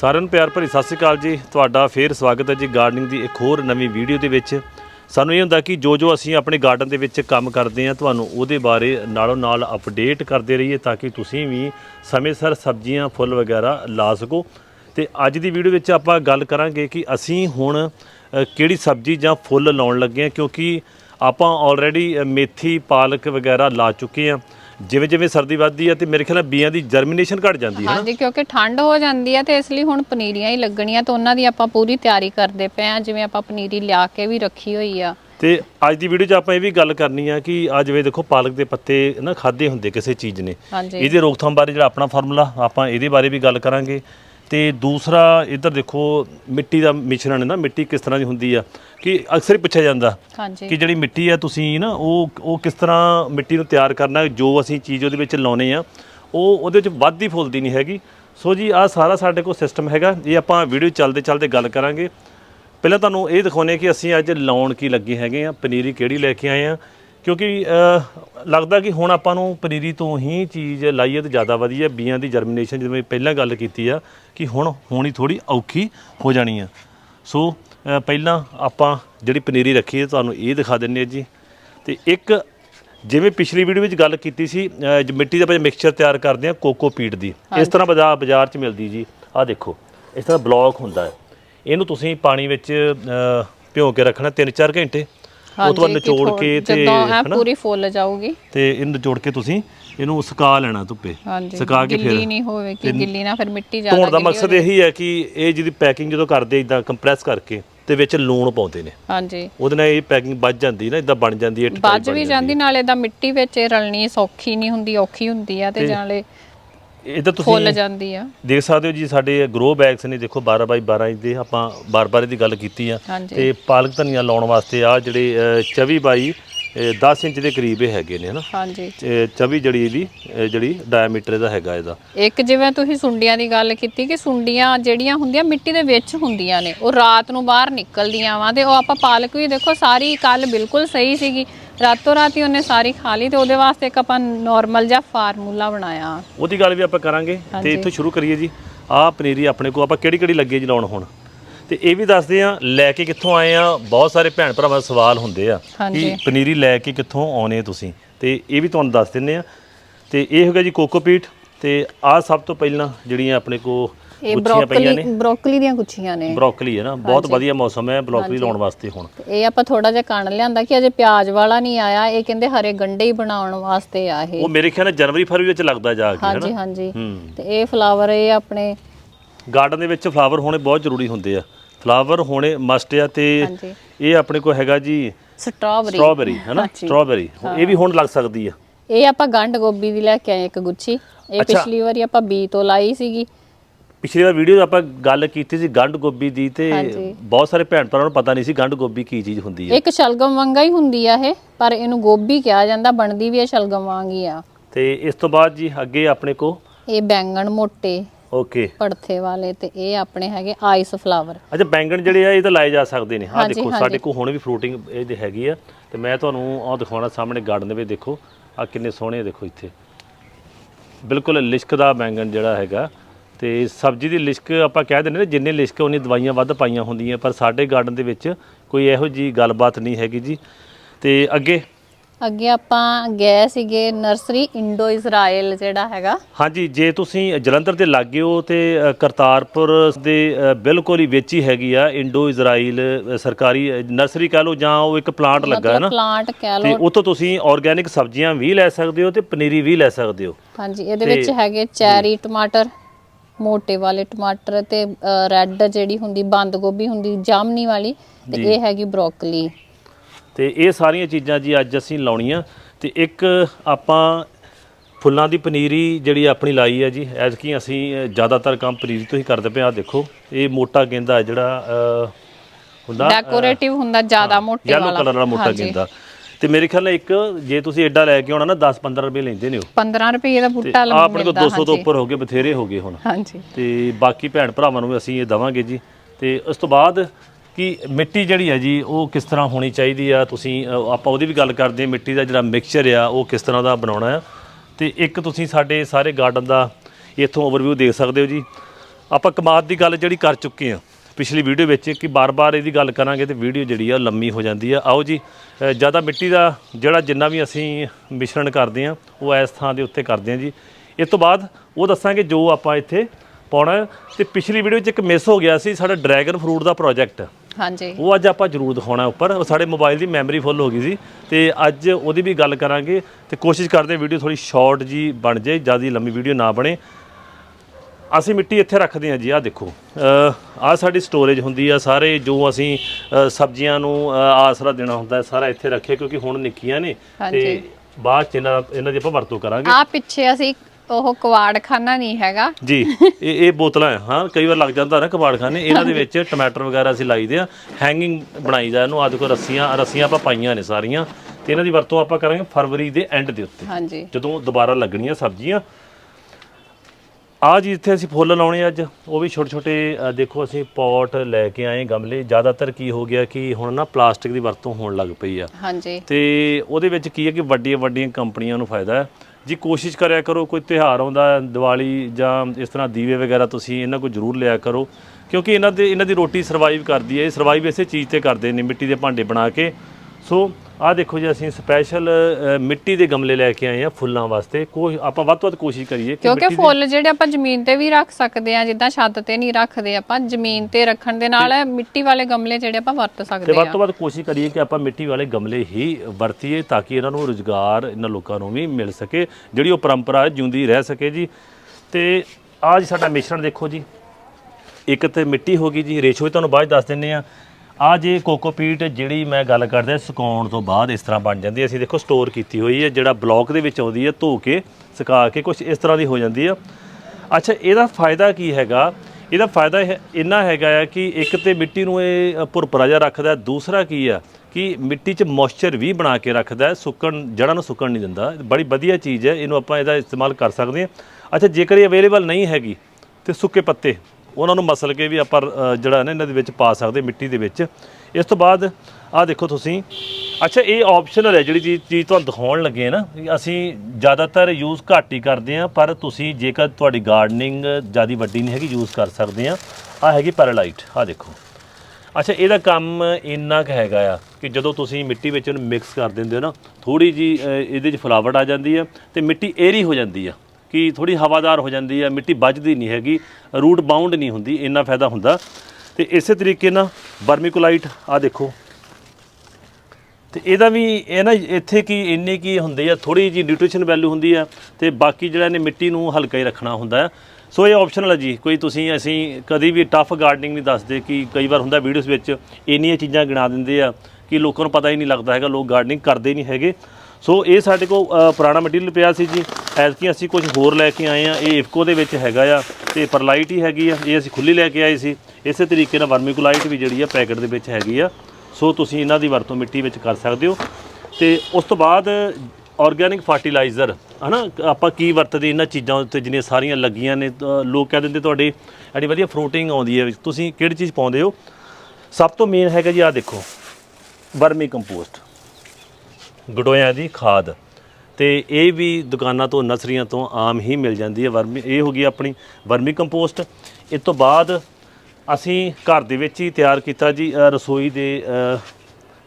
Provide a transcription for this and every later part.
ਸਾਰਿਆਂ ਨੂੰ ਪਿਆਰ ਭਰੀ ਸਤਿ ਸ਼੍ਰੀ ਅਕਾਲ ਜੀ। ਤੁਹਾਡਾ ਫੇਰ ਸਵਾਗਤ ਹੈ ਜੀ ਗਾਰਡਨਿੰਗ ਦੀ ਇੱਕ ਹੋਰ ਨਵੀਂ ਵੀਡੀਓ ਦੇ ਵਿੱਚ। ਸਾਨੂੰ ਇਹ ਹੁੰਦਾ ਕਿ ਜੋ ਜੋ ਅਸੀਂ ਆਪਣੇ ਗਾਰਡਨ ਦੇ ਵਿੱਚ ਕੰਮ ਕਰਦੇ ਹਾਂ, ਤੁਹਾਨੂੰ ਉਹਦੇ ਬਾਰੇ ਨਾਲੋਂ ਨਾਲ ਅਪਡੇਟ ਕਰਦੇ ਰਹੀਏ ਤਾਂ ਕਿ ਤੁਸੀਂ ਵੀ ਸਮੇਂ ਸਿਰ ਸਬਜ਼ੀਆਂ, ਫੁੱਲ ਵਗੈਰਾ ਲਾ ਸਕੋ। ਤੇ ਅੱਜ ਦੀ ਵੀਡੀਓ ਵਿੱਚ ਆਪਾਂ ਗੱਲ ਕਰਾਂਗੇ ਕਿ ਅਸੀਂ ਹੁਣ ਕਿਹੜੀ ਸਬਜ਼ੀ ਜਾਂ ਫੁੱਲ ਲਾਉਣ ਲੱਗੇ ਹਾਂ ਕਿਉਂਕਿ ਆਪਾਂ ਆਲਰੇਡੀ ਮੇਥੀ, ਪਾਲਕ ਵਗੈਰਾ ਲਾ ਚੁੱਕੇ ਹਾਂ। ਜਿਵੇਂ ਜਿਵੇਂ ਸਰਦੀ ਵੱਧਦੀ ਹੈ ਤੇ ਮੇਰੇ ਖਿਆਲ ਨਾਲ ਬੀਆਂ ਦੀ ਜਰਮੀਨੇਸ਼ਨ ਘਟ ਜਾਂਦੀ ਹੈ ਹਾਂਜੀ ਕਿਉਂਕਿ ਠੰਡ ਹੋ ਜਾਂਦੀ ਹੈ ਤੇ ਇਸ ਲਈ ਹੁਣ ਪਨੀਰੀਆਂ ਹੀ ਲੱਗਣੀਆਂ ਤੇ ਉਹਨਾਂ ਦੀ ਆਪਾਂ ਪੂਰੀ ਤਿਆਰੀ ਕਰਦੇ ਪਏ ਆ ਜਿਵੇਂ ਆਪਾਂ ਪਨੀਰੀ ਲਿਆ ਕੇ ਵੀ ਰੱਖੀ ਹੋਈ ਆ। ਤੇ ਅੱਜ ਦੀ ਵੀਡੀਓ 'ਚ ਆਪਾਂ ਇਹ ਵੀ ਗੱਲ ਕਰਨੀ ਆ ਕਿ ਆ ਜਿਵੇਂ ਦੇਖੋ ਪਾਲਕ ਦੇ ਪੱਤੇ ਨਾ ਖਾਦੇ ਹੁੰਦੇ ਕਿਸੇ ਚੀਜ਼ ਨੇ। ਹਾਂਜੀ। ਇਹਦੇ ਰੋਕਥਾਮ ਬਾਰੇ ਜਿਹੜਾ ਆਪਣਾ ਫਾਰਮੂਲਾ ਆਪਾਂ ਇਹਦੇ ਬਾਰੇ ਵੀ ਗੱਲ ਕਰਾਂਗੇ। ਤੇ ਦੂਸਰਾ ਇੱਧਰ ਦੇਖੋ ਮਿੱਟੀ ਦਾ ਮਿਸ਼ਰਣ ਹੈ ਨਾ ਮਿੱਟੀ ਕਿਸ ਤਰ੍ਹਾਂ ਦੀ ਹੁੰਦੀ ਆ? ਕਿ ਅਕਸਰ ਹੀ ਪੁੱਛਿਆ ਜਾਂਦਾ ਹਾਂਜੀ। ਕਿ ਜਿਹੜੀ ਮਿੱਟੀ ਆ ਤੁਸੀਂ ਨਾ ਉਹ ਉਹ ਕਿਸ ਤਰ੍ਹਾਂ ਮਿੱਟੀ ਨੂੰ ਤਿਆਰ ਕਰਨਾ ਜੋ ਅਸੀਂ ਚੀਜ਼ ਉਹਦੇ ਵਿੱਚ ਲਾਉਨੇ ਆ ਉਹ ਉਹਦੇ ਵਿੱਚ ਵੱਧਦੀ ਫੁੱਲਦੀ ਨਹੀਂ ਹੈਗੀ। ਸੋ ਜੀ ਆ ਸਾਰਾ ਸਾਡੇ ਕੋਲ ਸਿਸਟਮ ਹੈਗਾ। ਇਹ ਆਪਾਂ ਵੀਡੀਓ ਚੱਲਦੇ ਚੱਲਦੇ ਗੱਲ ਕਰਾਂਗੇ। ਪਹਿਲਾਂ ਤੁਹਾਨੂੰ ਇਹ ਦਿਖਾਉਨੇ ਕਿ ਅਸੀਂ ਅੱਜ ਲਾਉਣ ਕੀ ਲੱਗੇ ਹੈਗੇ ਆ ਪਨੀਰੀ ਕਿਹੜੀ ਲੈ ਕੇ ਆਏ ਆ ਕਿਉਂਕਿ ਲੱਗਦਾ ਕਿ ਹੁਣ ਆਪਾਂ ਨੂੰ ਪਨੀਰੀ ਤੋਂ ਹੀ ਚੀਜ਼ ਲਾਈਏ ਤਾਂ ਜ਼ਿਆਦਾ ਵਧੀਆ ਬੀਆਂ ਦੀ ਜਰਮੀਨੇਸ਼ਨ ਜਿਵੇਂ ਪਹਿਲਾਂ ਗੱਲ ਕੀਤੀ ਆ ਕਿ ਹੁਣ ਹੋਣੀ ਥੋੜੀ ਔਖੀ ਹੋ ਜਾਣੀ ਆ। ਸੋ ਅ, ਪਹਿਲਾਂ ਆਪਾਂ ਜਿਹੜੀ ਪਨੀਰੀ ਰੱਖੀ ਹੈ ਤੁਹਾਨੂੰ ਇਹ ਦਿਖਾ ਦਿੰਨੇ ਆ ਜੀ। ਤੇ ਇੱਕ ਜਿਵੇਂ ਪਿਛਲੀ ਵੀਡੀਓ ਵਿੱਚ ਗੱਲ ਕੀਤੀ ਸੀ ਅ, ਜ- ਮਿੱਟੀ ਦਾ ਆਪਾਂ ਮਿਕਸਚਰ ਤਿਆਰ ਕਰਦੇ ਆ ਕੋਕੋਪੀਟ ਦੀ। ਇਸ ਤਰ੍ਹਾਂ ਬਾਜ਼ਾਰ ਬਾਜ਼ਾਰ 'ਚ ਮਿਲਦੀ ਜੀ। ਆਹ ਦੇਖੋ ਇਸ ਤਰ੍ਹਾਂ ਬਲੌਕ ਹੁੰਦਾ ਹੈ। ਇਹਨੂੰ ਤੁਸੀਂ ਪਾਣੀ ਵਿੱਚ ਅ, ਭਿਓ ਕੇ ਰੱਖਣਾ 3-4 ਘੰਟੇ। ਉਹ ਤੋਂ ਬਾਅਦ ਨਿਚੋੜ ਕੇ ਤੇ ਜਦੋਂ ਇਹ ਪੂਰੀ ਫੁੱਲ ਜਾਊਗੀ। ਤੇ ਇਹਨੂੰ ਨਿਚੋੜ ਕੇ ਤੁਸੀਂ ਇਹਨੂੰ ਸੁਕਾ ਲੈਣਾ ਧੁੱਪੇ। ਹਾਂਜੀ ਸੁਕਾ ਕੇ ਗਿੱਲੀ ਫਿਰ ਨਹੀਂ ਹੋਵੇ ਕਿ ਗਿੱਲੀ ਨਾ ਫਿਰ ਮਿੱਟੀ ਜ਼ਿਆਦਾ ਧੋਣ ਦਾ ਗਿੱਲੀ ਮਕਸਦ ਇਹੀ ਹੈ ਕਿ ਇਹ ਜਿਹਦੀ ਪੈਕਿੰਗ ਜਦੋਂ ਕਰਦੇ ਇਦਾਂ ਕੰਪਰੈਸ ਕਰਕੇ ਤੇ ਵਿੱਚ ਲੂਣ ਪਾਉਂਦੇ ਨੇ। ਹਾਂਜੀ। ਉਹਦੇ ਨਾਲ ਇਹ ਪੈਕਿੰਗ ਵੱਜ ਜਾਂਦੀ ਨਾ ਇਦਾਂ ਬਣ ਜਾਂਦੀ ਹੈ ਬਣ ਵੀ ਜਾਂਦੀ ਨਾਲੇ ਦਾ ਮਿੱਟੀ ਵਿੱਚ ਇਹ ਰਲਣੀ ਸੌਖੀ ਨਹੀਂ ਹੁੰਦੀ ਔਖੀ ਹੁੰਦੀ ਆ ਤੇ ਨਾਲੇ ਇਹਦਾ ਫੁੱਲ ਤੁਸੀਂ ਜਾਂਦੀ ਆ। ਦੇਖ ਸਕਦੇ ਹੋ ਜੀ ਸਾਡੇ ਗਰੋ ਬੈਗਸ ਨੇ ਦੇਖੋ 12 ਬਾਈ 12 ਇੰਚ ਦੇ ਆਪਾਂ ਬਾਰ-ਬਾਰ ਦੀ ਗੱਲ ਕੀਤੀ ਆ। ਹਾਂਜੀ। ਤੇ ਪਾਲਕ ਧਨੀਆ ਲਾਉਣ ਵਾਸਤੇ ਆ ਜਿਹੜੇ ਅ, 24 ਬਾਈ ਅ, 10 ਇੰਚ ਦੇ ਕਰੀਬ ਇਹ ਹੈਗੇ ਨੇ ਹਨਾ? ਹਾਂਜੀ। ਤੇ 24 ਜਿਹੜੀ ਇਹਦੀ ਅ, ਜਿਹੜੀ ਡਾਇਮੀਟਰ ਇਹਦਾ ਹੈਗਾ ਇਹਦਾ। ਇੱਕ ਜਿਵੇਂ ਤੁਸੀਂ ਸੁੰਡੀਆਂ ਦੀ ਗੱਲ ਕੀਤੀ ਕਿ ਸੁੰਡੀਆਂ ਜਿਹੜੀਆਂ ਹੁੰਦੀਆਂ ਮਿੱਟੀ ਦੇ ਵਿੱਚ ਹੁੰਦੀਆਂ ਨੇ ਉਹ ਰਾਤ ਨੂੰ ਬਾਹਰ ਨਿਕਲਦੀਆਂ ਵਾ ਤੇ ਉਹ ਆਪਾਂ ਪਾਲਕ ਵੀ ਦੇਖੋ ਸਾਰੀ ਕੱਲ ਬਿਲਕੁਲ ਸਹੀ ਸੀਗੀ। ਰਾਤੋਂ ਰਾਤ ਹੀ ਉਹਨੇ ਸਾਰੀ ਖਾ ਲਈ ਤੇ ਉਹਦੇ ਵਾਸਤੇ ਇੱਕ ਆਪਾਂ ਨਾਰਮਲ ਜਿਹਾ ਫਾਰਮੂਲਾ ਬਣਾਇਆ। ਉਹਦੀ ਗੱਲ ਵੀ ਆਪਾਂ ਕਰਾਂਗੇ ਤੇ ਇੱਥੋਂ ਸ਼ੁਰੂ ਕਰੀਏ ਜੀ। ਆਹ ਪਨੀਰੀ ਆਪਣੇ ਕੋਲ ਆਪਾਂ ਕਿਹੜੀ ਕਿਹੜੀ ਲੱਗੇ ਜੀ ਲਾਉਣ ਹੁਣ? ਤੇ ਇਹ ਵੀ ਦੱਸਦੇ ਆ ਲੈ ਕੇ ਕਿੱਥੋਂ ਆਏ ਆ ਬਹੁਤ ਸਾਰੇ ਭੈਣ ਭਰਾਵਾਂ ਦੇ ਸਵਾਲ ਹੁੰਦੇ ਆ। ਕਿ ਪਨੀਰੀ ਲੈ ਕੇ ਕਿੱਥੋਂ ਆਉਨੇ ਤੁਸੀਂ? ਤੇ ਇਹ ਵੀ ਤੁਹਾਨੂੰ ਦੱਸ ਦਿੰਨੇ ਆ ਤੇ ਇਹ ਹੋ ਗਿਆ ਜੀ ਕੋਕੋਪੀਟ ਤੇ ਆਹ ਸਭ ਤੋਂ ਪਹਿਲਾਂ ਜਿਹੜੀਆਂ ਆਪਣੇ ਕੋ ਇਹ ਗੁੱਛੀਆਂ ਪਈਆਂ ਬਰੋਕਲੀ ਨੇ। ਬਰੋਕਲੀ ਦੀਆਂ ਗੁੱਛੀਆਂ ਨੇ। ਬਰੋਕਲੀ ਹੈ ਨਾ। ਬਹੁਤ ਵਧੀਆ ਮੌਸਮ ਹੈ ਬਰੋਕਲੀ ਲਾਉਣ ਵਾਸਤੇ ਹੁਣ। ਤੇ ਇਹ ਆਪਾਂ ਥੋੜਾ ਜਿਹਾ ਕਣ ਲਿਆਂਦਾ ਕਿ ਅਜੇ ਪਿਆਜ਼ ਵਾਲਾ ਨਹੀਂ ਆਇਆ। ਇਹ ਕਹਿੰਦੇ ਹਰੇ ਗੰਡੇ ਹੀ ਬਣਾਉਣ ਵਾਸਤੇ ਆ ਇਹ। ਉਹ ਮੇਰੇ ਖਿਆਲ ਨਾਲ ਜਨਵਰੀ ਫਰਵਰੀ ਵਿੱਚ ਲੱਗਦਾ ਜਾ ਕੇ ਹੈ ਹਾਂਜੀ ਨਾ? ਹਾਂਜੀ। ਹੂੰ। ਤੇ ਇਹ ਫਲਾਵਰ ਇਹ ਆਪਣੇ ਗਾਰਡਨ ਦੇ ਵਿੱਚ ਫਲਾਵਰ ਹੋਣੇ ਬਹੁਤ ਜ਼ਰੂਰੀ ਹੁੰਦੇ ਆ। ਫਲਾਵਰ ਹੋਣੇ ਮਸਟ ਆ ਤੇ ਹਾਂਜੀ। ਇਹ ਆਪਣੇ ਕੋਲ ਹੈਗਾ ਜੀ ਸਟ੍ਰਾਬੇਰੀ ਸਟ੍ਰਾਬੇਰੀ ਹੈਨਾ ਹਾਂਜੀ। ਸਟ੍ਰਾਬੇਰੀ ਇਹ ਵੀ ਹੁਣ ਲੱਗ ਸਕਦੀ ਆ। ਇਹ ਆਪਾਂ ਗੰਢ ਗੋਭੀ ਦੀ ਲੈ ਕੇ ਆਏ ਇੱਕ ਗੁੱਛੀ। ਇਹ ਅੱਛਾ। ਪਿਛਲੀ ਵਾਰੀ ਆਪਾਂ ਬੀ ਤੋਂ ਲਾਈ ਸੀਗੀ। ਪਿਛਲੀ ਵਾਰ ਵੀਡੀਓ ਆਪਾਂ ਗੱਲ ਕੀਤੀ ਸੀ ਗੰਢ ਗੋਭੀ ਦੀ ਤੇ ਹਾਂਜੀ। ਬਹੁਤ ਸਾਰੇ ਭੈਣ ਭਰਾਵਾਂ ਨੂੰ ਪਤਾ ਨਹੀਂ ਸੀ ਗੰਢ ਗੋਭੀ ਕੀ ਚੀਜ਼ ਹੁੰਦੀ ਹੈ। ਇੱਕ ਸ਼ਲਗਮ ਵਾਂਗਾ ਹੀ ਹੁੰਦੀ ਆ ਇਹ ਪਰ ਇਹਨੂੰ ਗੋਭੀ ਕਿਹਾ ਜਾਂਦਾ ਬਣਦੀ ਵੀ ਇਹ ਸ਼ਲਗਮ ਵਾਂਗ ਹੀ ਆ। ਤੇ ਇਸ ਤੋਂ ਬਾਅਦ ਜੀ ਅੱਗੇ ਆਪਣੇ ਕੋ ਇਹ ਬੈਂਗਣ ਮੋਟੇ ਓਕੇ। ਪੜਥੇ ਵਾਲੇ ਤੇ ਇਹ ਆਪਣੇ ਹੈਗੇ ਆਈਸ ਫਲਾਵਰ। ਅੱਛਾ ਬੈਂਗਣ ਜਿਹੜੇ ਆ ਇਹ ਤਾਂ ਲਾਏ ਜਾ ਸਕਦੇ ਨੇ। ਹਾਂਜੀ, ਦੇਖੋ। ਸਾਡੇ ਕੋਲ ਹੁਣ ਵੀ ਫਰੂਟਿੰਗ ਇਹਦੇ ਹੈਗੀ ਆ ਤੇ ਮੈਂ ਤੁਹਾਨੂੰ ਆਹ ਦਿਖਾਉਣਾ ਸਾਹਮਣੇ ਗਾਰਡਨ ਦੇ ਵਿੱਚ ਦੇਖੋ। ਆ ਕਿੰਨੇ ਸੋਹਣੇ ਆ ਦੇਖੋ ਇੱਥੇ। ਬਿਲਕੁਲ ਲਿਸ਼ਕਦਾ ਬੈਂਗਣ ਜਿਹੜਾ ਹੈਗਾ। ਤੇ ਸਬਜ਼ੀ ਦੀ ਲਿਸ਼ਕ ਆਪਾਂ ਕਹਿ ਦਿੰਦੇ ਨੇ ਜਿੰਨੇ ਲਿਸ਼ਕ ਉਨੀ ਦਵਾਈਆਂ ਵੱਧ ਪਾਈਆਂ ਹੁੰਦੀਆਂ ਪਰ ਸਾਡੇ ਗਾਰਡਨ ਦੇ ਵਿੱਚ ਕੋਈ ਇਹੋ ਜੀ ਗੱਲਬਾਤ ਨਹੀਂ ਹੈਗੀ ਜੀ। ਤੇ ਅੱਗੇ? ਅੱਗੇ ਆਪਾਂ ਗਏ ਸੀਗੇ ਨਰਸਰੀ ਇੰਡੋ ਇਜ਼ਰਾਈਲ ਜਿਹੜਾ ਹੈਗਾ। ਹਾਂਜੀ ਜੇ ਤੁਸੀਂ ਜਲੰਧਰ ਦੇ ਲਾਗੇ ਹੋ ਤੇ ਕਰਤਾਰਪੁਰ ਦੇ ਬਿਲਕੁਲ ਹੀ ਵਿੱਚ ਹੀ ਹੈਗੀ ਆ ਇੰਡੋ ਇਜ਼ਰਾਈਲ ਸਰਕਾਰੀ ਨਰਸਰੀ ਕਹ ਲਓ ਜਾਂ ਉਹ ਇੱਕ ਪਲਾਂਟ ਲੱਗਾ ਹੈ ਨਾ। ਪਲਾਂਟ ਕਹਿ ਤੇ ਲਓ। ਉੱਥੋਂ ਤੁਸੀਂ ਆਰਗੇਨਿਕ ਸਬਜ਼ੀਆਂ ਵੀ ਲੈ ਸਕਦੇ ਹੋ ਤੇ ਪਨੀਰੀ ਵੀ ਲੈ ਸਕਦੇ ਹੋ। ਹਾਂਜੀ ਇਹਦੇ ਵਿੱਚ ਹੈਗੇ ਚੈਰੀ ਟਮਾਟਰ। ਮੋਟੇ ਵਾਲੇ ਟਮਾਟਰ ਤੇ ਰੈੱਡ ਜਿਹੜੀ ਹੁੰਦੀ ਬੰਦ ਗੋਭੀ ਹੁੰਦੀ ਜਾਮਨੀ ਵਾਲੀ ਤੇ ਇਹ ਹੈਗੀ ਬਰੋਕਲੀ ਤੇ ਇਹ ਸਾਰੀਆਂ ਚੀਜ਼ਾਂ ਜੀ ਅੱਜ ਅਸੀਂ ਲਾਉਣੀਆਂ। ਤੇ ਇੱਕ ਆਪਾਂ ਫੁੱਲਾਂ ਦੀ ਪਨੀਰੀ ਜਿਹੜੀ ਆਪਣੀ ਲਾਈ ਹੈ ਜੀ ਐਤਕੀ ਅਸੀਂ ਅ, ਜ਼ਿਆਦਾਤਰ ਕੰਮ ਪਨੀਰੀ ਤੋਂ ਹੀ ਕਰਦੇ ਪਏ ਆ ਦੇਖੋ ਇਹ ਮੋਟਾ ਗੇਂਦਾ ਜਿਹੜਾ ਹੁੰਦਾ ਡੈਕੋਰੇਟਿਵ ਹੁੰਦਾ ਜ਼ਿਆਦਾ ਮੋਟੇ ਯੈਲੋ ਵਾਲਾ। ਕਲਰ ਦਾ ਮੋਟਾ। ਗੇਂਦਾ। ਤੇ ਮੇਰੇ ਖਿਆਲ ਨਾਲ ਇੱਕ ਜੇ ਤੁਸੀਂ ਐਡਾ ਲੈ ਕੇ ਆਉਣਾ ਨਾ 10 15 ਰੁਪਏ ਲੈਂਦੇ ਨੇ ਉਹ। 15 ਰੁਪਏ ਦਾ ਬੂਟਾ ਲੰਮਾ ਆਪਣੇ ਕੋਲ ਮਿਲਦਾ 200 ਤੋਂ ਉੱਪਰ ਹੋ ਗਏ ਬਥੇਰੇ ਹੋ ਗਏ ਹੁਣ। ਹਾਂਜੀ। ਤੇ ਬਾਕੀ ਭੈਣ ਭਰਾਵਾਂ ਨੂੰ ਵੀ ਅਸੀਂ ਇਹ ਦਵਾਂਗੇ ਜੀ। ਤੇ ਉਸ ਤੋਂ ਬਾਅਦ ਕਿ ਮਿੱਟੀ ਜਿਹੜੀ ਹੈ ਜੀ ਉਹ ਕਿਸ ਤਰ੍ਹਾਂ ਹੋਣੀ ਚਾਹੀਦੀ ਆ? ਤੁਸੀਂ ਆਪਾਂ ਉਹਦੀ ਵੀ ਗੱਲ ਕਰਦੇ ਹਾਂ ਮਿੱਟੀ ਦਾ ਜਿਹੜਾ ਮਿਕਸਚਰ ਆ ਉਹ ਕਿਸ ਤਰ੍ਹਾਂ ਦਾ ਬਣਾਉਣਾ ਆ? ਤੇ ਇੱਕ ਤੁਸੀਂ ਸਾਡੇ ਸਾਰੇ ਗਾਰਡਨ ਦਾ ਇੱਥੋਂ ਓਵਰਵਿਊ ਦੇਖ ਸਕਦੇ ਹੋ ਜੀ। ਆਪਾਂ ਕਮਾਦ ਦੀ ਗੱਲ ਜਿਹੜੀ ਕਰ ਚੁੱਕੇ ਆ ਪਿਛਲੀ ਵੀਡੀਓ ਵਿੱਚ ਕਿ ਬਾਰ-ਬਾਰ ਇਹਦੀ ਗੱਲ ਕਰਾਂਗੇ ਤੇ ਵੀਡੀਓ ਜਿਹੜੀ ਆ ਲੰਮੀ ਹੋ ਜਾਂਦੀ ਆ। ਆਓ ਜੀ ਜ਼ਿਆਦਾ ਮਿੱਟੀ ਦਾ ਜਿਹੜਾ ਜਿੰਨਾ ਵੀ ਅਸੀਂ ਮਿਸ਼ਰਣ ਕਰਦੇ ਆ ਉਹ ਇਸ ਥਾਂ ਦੇ ਉੱਤੇ ਕਰਦੇ ਆ ਜੀ। ਇਸ ਤੋਂ ਬਾਅਦ ਉਹ ਦੱਸਾਂਗੇ ਜੋ ਆਪਾਂ ਇੱਥੇ ਪਾਉਣਾ। ਤੇ ਪਿਛਲੀ ਵੀਡੀਓ 'ਚ ਇੱਕ ਮਿਸ ਹੋ ਗਿਆ ਸੀ ਸਾਡਾ ਡਰੈਗਨ ਫਰੂਟ ਦਾ ਪ੍ਰੋਜੈਕਟ ਹਾਂਜੀ। ਉਹ ਅੱਜ ਆਪਾਂ ਜ਼ਰੂਰ ਦਿਖਾਉਣਾ ਉੱਪਰ। ਉਹ ਸਾਡੇ ਮੋਬਾਈਲ ਦੀ ਮੈਮਰੀ ਫੁੱਲ ਹੋ ਗਈ ਸੀ। ਤੇ ਅੱਜ ਉਹਦੀ ਵੀ ਗੱਲ ਕਰਾਂਗੇ ਤੇ ਕੋਸ਼ਿਸ਼ ਕਰਦੇ ਵੀਡੀਓ ਥੋੜੀ ਸ਼ਾਰਟ ਜੀ ਬਣ ਜਾਏ ਜ਼ਿਆਦਾ ਲੰਮੀ ਵੀਡੀਓ ਨਾ ਬਣੇ। ਅਸੀਂ ਮਿੱਟੀ ਇੱਥੇ ਰੱਖਦੇ ਹਾਂ ਜੀ ਆਹ ਦੇਖੋ। ਆਹ ਸਾਡੀ ਸਟੋਰੇਜ ਹੁੰਦੀ ਆ ਸਾਰੇ ਜੋ ਅਸੀਂ ਅ, ਸਬਜ਼ੀਆਂ ਨੂੰ ਅ, ਆਸਰਾ ਦੇਣਾ ਹੁੰਦਾ ਹੈ, ਸਾਰਾ ਇੱਥੇ ਰੱਖੇ ਕਿਉਂਕਿ ਹੁਣ ਨਿੱਕੀਆਂ ਨੇ। ਤੇ ਬਾਅਦ ਚ ਇਹਨਾਂ ਇਹਨਾਂ ਦੀ ਆਪਾਂ ਵਰਤੋਂ ਕਰਾਂਗੇ। ਆ ਪਿੱਛੇ ਅਸੀਂ ਉਹ ਕਵਾੜਖਾਨਾ ਨਹੀਂ ਹੈਗਾ। ਜੀ ਇਹ ਇਹ ਬੋਤਲਾਂ ਹੈ ਹਾਂ ਕਈ ਵਾਰ ਲੱਗ ਜਾਂਦਾ ਨਾ ਕਬਾੜਖਾਨੇ ਇਹਨਾਂ ਦੇ ਵਿੱਚ ਟਮਾਟਰ ਵਗੈਰਾ ਅਸੀਂ ਲਾਈਦੇ ਆ। ਹੈਂਗਿੰਗ ਬਣਾਈਦਾ ਇਹਨੂੰ ਆਹ ਦੇਖੋ ਰੱਸੀਆਂ ਰੱਸੀਆਂ ਆਪਾਂ ਪਾਈਆਂ ਨੇ ਸਾਰੀਆਂ। ਤੇ ਇਹਨਾਂ ਦੀ ਵਰਤੋਂ ਆਪਾਂ ਕਰਾਂਗੇ ਫਰਵਰੀ ਦੇ ਐਂਡ ਦੇ ਉੱਤੇ। ਹਾਂਜੀ। ਜਦੋਂ ਦੁਬਾਰਾ ਲੱਗਣੀਆਂ ਸਬਜ਼ੀਆਂ ਆ ਜੀ ਇੱਥੇ ਅਸੀਂ ਫੁੱਲ ਲਾਉਣੇ ਅੱਜ। ਉਹ ਵੀ ਛੋਟੇ ਛੋਟੇ ਅ, ਦੇਖੋ ਅਸੀਂ ਪੌਟ ਲੈ ਕੇ ਆਏ ਗਮਲੇ। ਜ਼ਿਆਦਾਤਰ ਕੀ ਹੋ ਗਿਆ ਕਿ ਹੁਣ ਨਾ ਪਲਾਸਟਿਕ ਦੀ ਵਰਤੋਂ ਹੋਣ ਲੱਗ ਪਈ ਆ। ਹਾਂਜੀ। ਤੇ ਉਹਦੇ ਵਿੱਚ ਕੀ ਹੈ ਕਿ ਵੱਡੀਆਂ ਵੱਡੀਆਂ ਕੰਪਨੀਆਂ ਨੂੰ ਫਾਇਦਾ ਹੈ। ਜੀ ਕੋਸ਼ਿਸ਼ ਕਰਿਆ ਕਰੋ ਕੋਈ ਤਿਉਹਾਰ ਆਉਂਦਾ ਹੈ, ਦੀਵਾਲੀ ਜਾਂ ਇਸ ਤਰ੍ਹਾਂ ਦੀਵੇ ਵਗੈਰਾ ਤੁਸੀਂ ਇਹਨਾਂ ਕੋਲ ਜ਼ਰੂਰ ਲਿਆ ਕਰੋ। ਕਿਉਂਕਿ ਇਹਨਾਂ ਦੇ ਇਹਨਾਂ ਦੀ ਰੋਟੀ ਸਰਵਾਈਵ ਕਰਦੀ ਹੈ। ਇਹ ਸਰਵਾਈਵ ਇਸੇ ਚੀਜ਼ ਤੇ ਕਰਦੇ ਨੇ ਮਿੱਟੀ ਦੇ ਭਾਂਡੇ ਬਣਾ ਕੇ। ਸੋ ਆਹ ਦੇਖੋ ਜੀ ਅਸੀਂ ਸਪੈਸ਼ਲ ਮਿੱਟੀ ਦੇ ਗਮਲੇ ਲੈ ਕੇ ਆਏ ਆ ਫੁੱਲਾਂ ਵਾਸਤੇ। ਕੋਈ ਆਪਾਂ ਵੱਧ ਤੋਂ ਵੱਧ ਕੋਸ਼ਿਸ਼ ਕਰੀਏ ਕਿ ਕਿਉਂਕਿ ਫੁੱਲ ਜਿਹੜੇ ਆਪਾਂ ਜ਼ਮੀਨ ਤੇ ਵੀ ਰੱਖ ਸਕਦੇ ਆ ਜਿੱਦਾਂ ਛੱਤ ਤੇ ਨਹੀਂ ਰੱਖਦੇ ਆਪਾਂ ਜ਼ਮੀਨ ਤੇ ਰੱਖਣ ਦੇ ਨਾਲ ਮਿੱਟੀ ਵਾਲੇ ਗਮਲੇ ਜਿਹੜੇ ਆਪਾਂ ਵਰਤ ਤੇ ਸਕਦੇ ਵੱਧ ਆ ਤੋਂ ਵੱਧ ਕੋਸ਼ਿਸ਼ ਕਰੀਏ ਕਿ ਆਪਾਂ ਮਿੱਟੀ ਵਾਲੇ ਗਮਲੇ ਹੀ ਵਰਤੀਏ ਤਾਂ ਕਿ ਇਹਨਾਂ ਨੂੰ ਰੁਜ਼ਗਾਰ ਇਹਨਾਂ ਲੋਕਾਂ ਨੂੰ ਵੀ ਮਿਲ ਸਕੇ ਜਿਹੜੀ ਉਹ ਪਰੰਪਰਾ ਹੈ ਜਿਉਂਦੀ ਰਹਿ ਸਕੇ ਜੀ। ਤੇ ਆਹ ਜੀ ਸਾਡਾ ਮਿਸ਼ਰਣ ਦੇਖੋ ਜੀ। ਇੱਕ ਤੇ ਮਿੱਟੀ ਹੋ ਗਈ ਜੀ ਰੇਸ਼ੋ ਵੀ ਤੁਹਾਨੂੰ ਬਾਅਦ 'ਚ ਦੱਸ ਦਿੰਨੇ ਆ ਆ ਜੇ ਕੋਕੋਪੀਟ ਜਿਹੜੀ ਮੈਂ ਗੱਲ ਕਰਦਾ ਸੁਕਾਉਣ ਤੋਂ ਬਾਅਦ ਇਸ ਤਰ੍ਹਾਂ ਬਣ ਜਾਂਦੀ ਹੈ। ਅਸੀਂ ਦੇਖੋ ਸਟੋਰ ਕੀਤੀ ਹੋਈ ਹੈ, ਜਿਹੜਾ ਬਲੌਕ ਦੇ ਵਿੱਚ ਆਉਂਦੀ ਹੈ, ਧੋ ਕੇ, ਸੁਕਾ ਕੇ ਕੁਝ ਇਸ ਤਰ੍ਹਾਂ ਦੀ ਹੋ ਜਾਂਦੀ ਹੈ। ਅੱਛਾ, ਇਹਦਾ ਫਾਇਦਾ ਕੀ ਹੈਗਾ? ਇਹਦਾ ਫਾਇਦਾ ਇਹ, ਇੰਨਾ ਹੈਗਾ ਆ ਕਿ ਇੱਕ ਤੇ ਮਿੱਟੀ ਨੂੰ ਇਹ ਭੁਰਪਰਾ ਜਿਹਾ ਰੱਖਦਾ ਦੂਸਰਾ ਕੀ ਆ? ਕਿ ਮਿੱਟੀ 'ਚ ਮੋਇਸਚਰ ਵੀ ਬਣਾ ਕੇ ਰੱਖਦਾ ਸੁੱਕਣ, ਜੜ੍ਹਾਂ ਨੂੰ ਸੁੱਕਣ ਨਹੀਂ ਦਿੰਦਾ। ਬੜੀ ਵਧੀਆ ਚੀਜ਼ ਹੈ, ਇਹਨੂੰ ਆਪਾਂ ਇਹਦਾ ਇਸਤੇਮਾਲ ਕਰ ਸਕਦੇ ਹਾਂ। ਅੱਛਾ, ਜੇਕਰ ਇਹ ਅਵੇਲੇਬਲ ਨਹੀਂ ਹੈਗੀ, ਤੇ ਸੁੱਕੇ ਪੱਤੇ ਉਹਨਾਂ ਨੂੰ ਮਸਲ ਕੇ ਵੀ ਆਪਾਂ ਜਿਹੜਾ ਨਾ ਇਹਨਾਂ ਦੇ ਵਿੱਚ ਪਾ ਸਕਦੇ ਮਿੱਟੀ ਦੇ ਵਿੱਚ। ਇਸ ਤੋਂ ਬਾਅਦ ਆਹ ਦੇਖੋ ਤੁਸੀਂ। ਅੱਛਾ, ਇਹ ਆਪਸ਼ਨਲ ਹੈ ਜਿਹੜੀ ਚੀਜ਼ ਚੀਜ਼ ਤੁਹਾਨੂੰ ਦਿਖਾਉਣ ਲੱਗੇ ਆ ਨਾ ਅਸੀਂ ਜ਼ਿਆਦਾਤਰ ਯੂਜ਼ ਘੱਟ ਹੀ ਕਰਦੇ ਆ ਪਰ ਤੁਸੀਂ ਜੇਕਰ ਤੁਹਾਡੀ ਗਾਰਡਨਿੰਗ ਜ਼ਿਆਦਾ ਵੱਡੀ ਨਹੀਂ ਹੈਗੀ ਯੂਜ਼ ਕਰ ਸਕਦੇ ਆ ਆ ਹੈਗੀ ਪੈਰਾਲਾਈਟ ਆ ਦੇਖੋ। ਅੱਛਾ, ਇਹਦਾ ਕੰਮ ਇੰਨਾ ਕੁ ਹੈਗਾ ਆ ਕਿ ਜਦੋਂ ਤੁਸੀਂ ਮਿੱਟੀ ਵਿੱਚ ਇਹਨੂੰ ਮਿਕਸ ਕਰ ਦਿੰਦੇ ਹੋ ਨਾ ਥੋੜੀ ਜੀ ਇਹਦੇ 'ਚ ਫਲਾਵਟ ਆ ਜਾਂਦੀ ਆ ਤੇ ਮਿੱਟੀ ਏਰੀ ਹੋ ਜਾਂਦੀ ਆ। ਕਿ ਥੋੜੀ ਹਵਾਦਾਰ ਹੋ ਜਾਂਦੀ ਆ ਮਿੱਟੀ ਵੱਜਦੀ ਨਹੀਂ ਹੈਗੀ, ਰੂਟ ਬਾਉਂਡ ਨਹੀਂ ਹੁੰਦੀ, ਇੰਨਾ ਫਾਇਦਾ ਹੁੰਦਾ। ਤੇ ਇਸੇ ਤਰੀਕੇ ਨਾਲ ਵਰਮੀਕੁਲਾਈਟ ਆ ਦੇਖੋ। ਤੇ ਇਹਦਾ ਵੀ ਇਹ ਨਾ ਇੱਥੇ ਕੀ ਇੰਨੇ ਕੀ ਹੁੰਦੇ ਆ ਥੋੜੀ ਜੀ ਨਿਊਟ੍ਰੀਸ਼ਨ ਵੈਲਿਊ ਹੁੰਦੀ ਆ ਤੇ ਬਾਕੀ ਜਿਹੜਾ ਨੇ ਮਿੱਟੀ ਨੂੰ ਹਲਕਾ ਹੀ ਰੱਖਣਾ ਹੁੰਦਾ ਸੋ ਇਹ ਆਪਸ਼ਨਲ ਹੈ ਜੀ, ਕੋਈ ਤੁਸੀਂ ਅਸੀਂ ਕਦੀ ਵੀ ਟਫ ਗਾਰਡਨਿੰਗ ਨਹੀਂ ਦੱਸਦੇ ਕਿ ਕਈ ਵਾਰ ਹੁੰਦਾ ਵੀਡੀਓਜ਼ ਵਿੱਚ ਇੰਨੀਆਂ ਚੀਜ਼ਾਂ ਗਿਣਾ ਦਿੰਦੇ ਆ ਕਿ ਲੋਕਾਂ ਨੂੰ ਪਤਾ ਹੀ ਨਹੀਂ ਲੱਗਦਾ ਹੈਗਾ, ਲੋਕ ਗਾਰਡਨਿੰਗ ਕਰਦੇ ਨਹੀਂ ਹੈਗੇ। ਸੋ ਇਹ ਸਾਡੇ ਕੋਲ ਅ, ਪੁਰਾਣਾ ਮਟੀਰੀਅਲ ਪਿਆ ਸੀ ਜੀ। ਐਤਕੀ ਅਸੀਂ ਕੁਝ ਹੋਰ ਲੈ ਕੇ ਆਏ ਆ। ਇਹ ਇਫਕੋ ਦੇ ਵਿੱਚ ਹੈਗਾ ਆ ਤੇ ਪਰਲਾਈਟ ਹੀ ਹੈਗੀ ਆ। ਇਹ ਅਸੀਂ ਖੁੱਲੀ ਲੈ ਕੇ ਆਏ ਸੀ। ਇਸੇ ਤਰੀਕੇ ਨਾਲ ਵਰਮੀਕੁਲਾਈਟ ਵੀ ਜਿਹੜੀ ਆ ਪੈਕਟ ਦੇ ਵਿੱਚ ਹੈਗੀ ਆ। ਸੋ ਤੁਸੀਂ ਇਹਨਾਂ ਦੀ ਵਰਤੋਂ ਮਿੱਟੀ ਵਿੱਚ ਕਰ ਸਕਦੇ ਹੋ। ਤੇ ਉਸ ਤੋਂ ਬਾਅਦ ਆਰਗੇਨਿਕ ਫਰਟੀਲਾਈਜ਼ਰ ਹਨਾ? ਆਪਾਂ ਕੀ ਵਰਤਦੇ ਇਹਨਾਂ ਚੀਜ਼ਾਂ ਉੱਤੇ? ਜਿੰਨੀਆਂ ਸਾਰੀਆਂ ਲੱਗੀਆਂ ਨੇ ਤਾਂ ਲੋਕ ਕਹਿ ਦਿੰਦੇ ਤੁਹਾਡੇ ਐਡੀ ਵਧੀਆ ਫਰੂਟਿੰਗ ਆਉਂਦੀ ਹੈ। ਵਿੱਚ ਤੁਸੀਂ ਕਿਹੜੀ ਚੀਜ਼ ਪਾਉਂਦੇ ਹੋ? ਸਭ ਤੋਂ ਮੇਨ ਹੈਗਾ ਜੀ ਆਹ ਦੇਖੋ ਵਰਮੀ ਕੰਪੋਸਟ। ਗਡੋਇਆਂ ਦੀ ਖਾਦ। ਤੇ ਇਹ ਵੀ ਦੁਕਾਨਾਂ ਤੋਂ ਨਰਸਰੀਆਂ ਤੋਂ ਆਮ ਹੀ ਮਿਲ ਜਾਂਦੀ ਹੈ। ਵਰਮੀ ਇਹ ਹੋ ਗਈ ਆਪਣੀ ਵਰਮੀ ਕੰਪੋਸਟ। ਇਸ ਤੋਂ ਬਾਅਦ ਅਸੀਂ ਘਰ ਦੇ ਵਿੱਚ ਹੀ ਤਿਆਰ ਕੀਤਾ ਜੀ ਅ, ਰਸੋਈ ਦੇ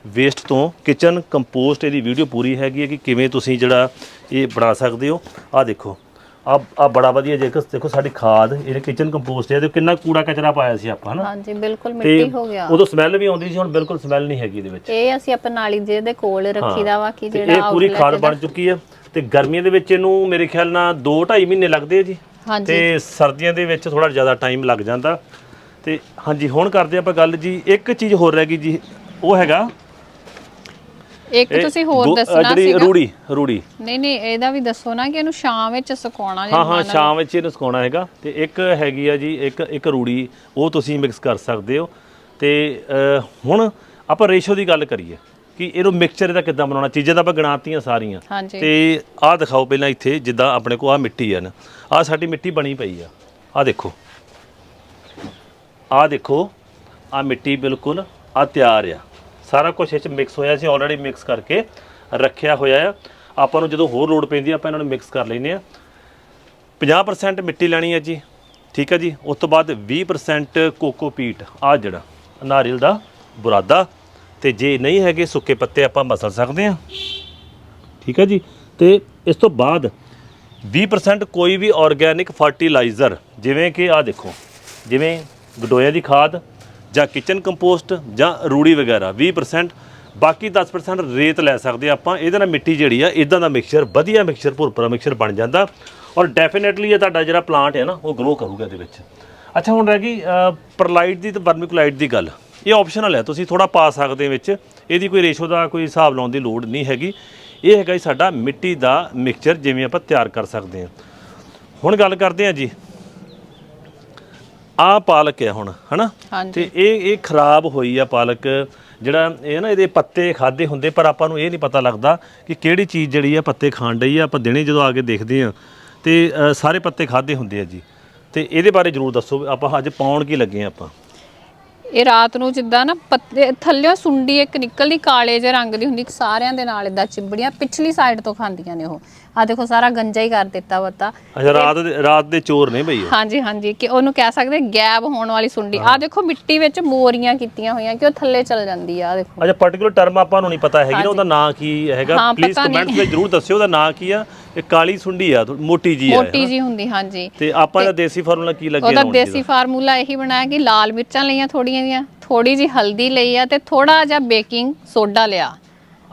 ਵੇਸਟ ਤੋਂ ਕਿਚਨ ਕੰਪੋਸਟ ਇਹਦੀ ਵੀਡੀਓ ਪੂਰੀ ਹੈਗੀ ਹੈ ਕਿ ਕਿਵੇਂ ਤੁਸੀਂ ਜਿਹੜਾ ਇਹ ਬਣਾ ਸਕਦੇ ਹੋ। ਆਹ ਦੇਖੋ। ਆ ਆ ਬੜਾ ਵਧੀਆ ਜੇਕਰ ਦੇਖੋ ਸਾਡੀ ਖਾਦ ਇਹ ਕਿਚਨ ਕੰਪੋਸਟ ਹੈ ਤੇ ਕਿੰਨਾ ਕੂੜਾ ਕਚਰਾ ਪਾਇਆ ਸੀ ਆਪਾਂ ਹਨਾ? ਹਾਂਜੀ ਬਿਲਕੁਲ ਮਿੱਟੀ ਹੋ ਗਿਆ। ਉਦੋਂ ਸਮੈਲ ਵੀ ਆਉਂਦੀ ਸੀ ਹੁਣ ਬਿਲਕੁਲ ਸਮੈਲ ਨਹੀਂ ਹੈਗੀ ਇਹਦੇ ਵਿੱਚ। ਇਹ ਅਸੀਂ ਆਪਣੀ ਨਾਲੀ ਦੇ ਦੇ ਕੋਲ ਰੱਖੀਦਾ ਵਾ ਕਿ ਜਿਹੜਾ ਇਹ ਪੂਰੀ ਖਾਦ ਬਣ ਚੁੱਕੀ ਹੈ। ਤੇ ਗਰਮੀਆਂ ਦੇ ਵਿੱਚ ਇਹਨੂੰ ਮੇਰੇ ਖਿਆਲ ਨਾਲ 2 2.5 ਮਹੀਨੇ ਲੱਗਦੇ ਆ ਜੀ। ਹਾਂਜੀ। ਤੇ ਸਰਦੀਆਂ ਦੇ ਵਿੱਚ ਥੋੜਾ ਜ਼ਿਆਦਾ ਟਾਈਮ ਲੱਗ ਜਾਂਦਾ। ਤੇ ਹਾਂਜੀ ਹੁਣ ਕਰਦੇ ਆਪਾਂ ਗੱਲ ਜੀ। ਇੱਕ ਚੀਜ਼ ਹੋਰ ਰਹਿ ਗਈ ਜੀ ਉਹ ਹੈਗਾ ਇੱਕ ਇਹ ਤੁਸੀਂ ਹੋਰ ਦੋ- ਅ, ਦੱਸਣਾ ਜਿਹੜੀ ਸੀਗਾ। ਰੂੜੀ ਰੂੜੀ। ਨਹੀਂ ਨਹੀਂ ਇਹਦਾ ਵੀ ਦੱਸੋ ਨਾ ਕਿ ਇਹਨੂੰ ਛਾਂ ਵਿੱਚ ਸੁਕਾਉਣਾ ਹਾਂ ਹਾਂ ਸ਼ਾਮ ਵਿੱਚ ਇਹਨੂੰ ਸੁਕਾਉਣਾ ਹੈਗਾ। ਤੇ ਇੱਕ ਹੈਗੀ ਆ ਜੀ ਇੱਕ ਇੱਕ ਰੂੜੀ ਉਹ ਤੁਸੀਂ ਮਿਕਸ ਕਰ ਸਕਦੇ ਹੋ। ਤੇ ਅ, ਹੁਣ ਆਪਾਂ ਰੇਸ਼ੋ ਦੀ ਗੱਲ ਕਰੀਏ ਕਿ ਇਹਨੂੰ ਮਿਕਸਚਰ ਇਹਦਾ ਕਿੱਦਾਂ ਬਣਾਉਣਾ? ਚੀਜ਼ਾਂ ਤਾਂ ਆਪਾਂ ਗਣਾਤੀਆਂ ਸਾਰੀਆਂ। ਹਾਂਜੀ। ਤੇ ਆਹ ਦਿਖਾਓ ਪਹਿਲਾਂ ਇੱਥੇ ਜਿੱਦਾਂ ਆਪਣੇ ਕੋਲ ਆ ਮਿੱਟੀ ਹੈ ਨਾ। ਆਹ ਸਾਡੀ ਮਿੱਟੀ ਬਣੀ ਪਈ ਆ। ਆਹ ਦੇਖੋ। ਆਹ ਦੇਖੋ ਆਹ ਮਿੱਟੀ ਬਿਲਕੁਲ ਆ ਤਿਆਰ ਆ। ਸਾਰਾ ਕੁਝ ਇਹ ਚ ਮਿਕਸ ਹੋਇਆ ਸੀ ਆਲਰੇਡੀ ਮਿਕਸ ਕਰਕੇ ਰੱਖਿਆ ਹੋਇਆ ਆ। ਆਪਾਂ ਨੂੰ ਜਦੋਂ ਹੋਰ ਲੋੜ ਪੈਂਦੀ ਆ, ਆਪਾਂ ਇਹਨਾਂ ਨੂੰ ਮਿਕਸ ਕਰ ਲੈਨੇ ਆ। 50% ਮਿੱਟੀ ਲੈਣੀ ਹੈ ਜੀ, ਠੀਕ ਹੈ ਜੀ। ਉਸ ਤੋਂ ਬਾਅਦ 20% ਕੋਕੋਪੀਟ ਆ ਜਿਹੜਾ ਨਾਰੀਅਲ ਦਾ ਬੁਰਾਦਾ। ਤੇ ਜੇ ਨਹੀਂ ਹੈਗੇ ਸੁੱਕੇ ਪੱਤੇ, ਆਪਾਂ ਮਸਲ ਸਕਦੇ ਹਾਂ ਠੀਕ ਹੈ ਜੀ। ਤੇ ਇਸ ਤੋਂ ਬਾਅਦ 20% ਕੋਈ ਵੀ ਆਰਗੇਨਿਕ ਫਰਟੀਲਾਈਜ਼ਰ ਜਿਵੇਂ ਕਿ ਆ ਦੇਖੋ, ਜਿਵੇਂ ਗਡੋਇਆ ਦੀ ਖਾਦ ਜਾਂ ਕਿਚਨ ਕੰਪੋਸਟ ਜਾਂ ਰੂੜੀ ਵਗੈਰਾ 20% ਬਾਕੀ 10% ਰੇਤ ਲੈ ਸਕਦੇ ਆਪਾਂ। ਇਹਦੇ ਨਾਲ ਮਿੱਟੀ ਜਿਹੜੀ ਆ ਇਦਾਂ ਦਾ ਮਿਕਸਚਰ ਵਧੀਆ ਮਿਕਸਚਰ ਭੁਰਭੁਰਾ ਮਿਕਸਚਰ ਬਣ ਜਾਂਦਾ। ਔਰ ਡੈਫੀਨਿਟਲੀ ਇਹ ਤੁਹਾਡਾ ਜਿਹੜਾ ਪਲਾਂਟ ਹੈ ਨਾ, ਉਹ ਗਰੋ ਕਰੂਗਾ ਇਹਦੇ ਵਿੱਚ। ਅੱਛਾ, ਹੁਣ ਰਹਿ ਗਈ ਪਰਲਾਈਟ ਦੀ ਤੇ ਬਰਮਿਕਲਾਈਟ ਦੀ ਗੱਲ। ਇਹ ਆਪਸ਼ਨਲ ਹੈ, ਤੁਸੀਂ ਥੋੜਾ ਪਾ ਸਕਦੇ ਵਿੱਚ। ਇਹਦੀ ਕੋਈ ਰੇਸ਼ੋ ਦਾ ਕੋਈ ਹਿਸਾਬ ਲਾਉਣ ਦੀ ਲੋੜ ਨਹੀਂ ਹੈਗੀ। ਇਹ ਹੈਗਾ ਜੀ ਸਾਡਾ ਮਿੱਟੀ ਦਾ ਮਿਕਸਚਰ ਜਿਵੇਂ ਆਪਾਂ ਤਿਆਰ ਕਰ ਸਕਦੇ ਹਾਂ। ਹੁਣ ਗੱਲ ਕਰਦੇ ਹਾਂ ਜੀ। ਆ ਪਾਲਕ ਹੈ ਹੁਣ ਹਨਾ? ਤੇ ਇਹ ਇਹ ਖਰਾਬ ਹੋਈ ਆ ਪਾਲਕ। ਜਿਹੜਾ ਇਹ ਨਾ ਇਹਦੇ ਪੱਤੇ ਖਾਦੇ ਹੁੰਦੇ ਪਰ ਆਪਾਂ ਨੂੰ ਇਹ ਨਹੀਂ ਪਤਾ ਲੱਗਦਾ ਕਿ ਕਿਹੜੀ ਚੀਜ਼ ਜਿਹੜੀ ਆ ਪੱਤੇ ਖਾਣ ਡਈ ਆ। ਆਪਾਂ ਦਿਨੇ ਜਦੋਂ ਆ ਕੇ ਦੇਖਦੇ ਆ ਤੇ ਅ, ਸਾਰੇ ਪੱਤੇ ਖਾਦੇ ਹੁੰਦੇ ਆ ਜੀ। ਤੇ ਇਹਦੇ ਬਾਰੇ ਜਰੂਰ ਦੱਸੋ ਆਪਾਂ ਅੱਜ ਪਾਉਣ ਕੀ ਲੱਗੇ ਆ ਆਪਾਂ। ਇਹ ਰਾਤ ਨੂੰ ਜਿੱਦਾਂ ਨਾ ਪੱਤੇ ਥੱਲਿਓਂ ਸੁੰਡੀ ਇੱਕ ਨਿਕਲਦੀ ਕਾਲੇ ਜਿਹੇ ਰੰਗ ਦੀ ਹੁੰਦੀ ਸਾਰਿਆਂ ਦੇ ਨਾਲ ਇਦਾਂ ਚਿੰਬੜੀਆਂ ਪਿਛਲੀ ਸਾਈਡ ਤੋਂ ਖਾਂਦੀਆਂ ਨੇ ਉਹ। ਆ ਦੇਖੋ ਸਾਰਾ ਗੰਜਾ ਹੀ ਕਰ ਦਿੱਤਾ ਵਤਾ ਅੱਛਾ ਰਾਤ ਦੇ ਰਾਤ ਦੇ ਚੋਰ ਨੇ ਇਹ। ਹਾਂਜੀ ਹਾਂਜੀ। ਕਿ ਉਹਨੂੰ ਕਹਿ ਸਕਦੇ ਗੈਬ ਹੋਣ ਵਾਲੀ ਸੁੰਡੀ। ਆ ਦੇਖੋ ਮਿੱਟੀ ਵਿੱਚ ਮੋਰੀਆਂ ਕੀਤੀਆਂ ਹੋਈਆਂ ਕਿ ਉਹ ਥੱਲੇ ਚਲ ਜਾਂਦੀ ਆ ਦੇਖੋ। ਅੱਛਾ ਪਾਰਟਿਕੂਲਰ ਟਰਮ ਆਪਾਂ ਨੂੰ ਨਹੀਂ ਪਤਾ ਹੈਗੀ ਨਾ ਉਹਦਾ ਨਾਂ ਕੀ ਹੈਗਾ। ਪਲੀਜ਼। ਕਮੈਂਟਸ ਵਿੱਚ ਜਰੂਰ ਦੱਸਿਓ ਉਹਦਾ ਨਾਂ ਕੀ ਆ। ਇਹ ਕਾਲੀ ਸੁੰਡੀ ਆ ਮੋਟੀ ਜੀ ਆ ਮੋਟੀ? ਜੀ ਹੁੰਦੀ ਹਾਂਜੀ। ਤੇ ਆਪਾਂ ਦਾ ਦੇਸੀ ਫਾਰਮੂਲਾ ਕੀ ਲੱਗਿਆ ਉਹਦਾ ਦੇਸੀ ਫਾਰਮੂਲਾ ਇਹੀ ਬਣਾਇਆ ਕਿ ਲਾਲ ਮਿਰਚਾਂ ਲਈਆਂ ਥੋੜੀਆਂ ਜੀਆਂ ਥੋੜੀ ਜੀ ਹਲਦੀ ਲਈ ਆ ਤੇ ਥੋੜਾ ਜਿਹਾ ਬੇਕਿੰਗ ਸੋਡਾ ਲਿਆ।